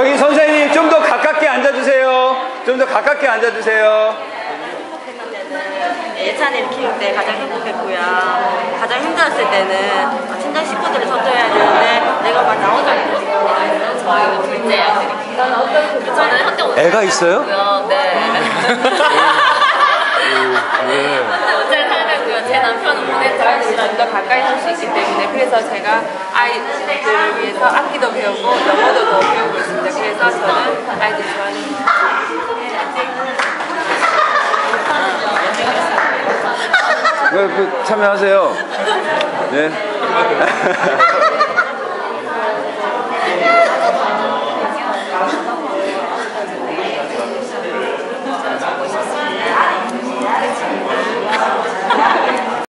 저기 선생님 좀 더 가깝게 앉아주세요. 좀 더 가깝게 앉아주세요. 네, 예찬이를 키울 때 가장 행복했고요. 가장 힘들었을 때는 친정 식구들을 선정해야 되는데 내가 막 나 혼자 있어서 저희가 둘째 아들이 저는 어떤 저는 현대 오늘 애가 있어요? 네. 혼자 옷잘 살았고요. 제 남편은 오랜 시간더 가까이 살 수 있기 때문에 그래서 제가 아이들을 위해서 악기도 배우고 영어도 배우고 참여하세요. 네.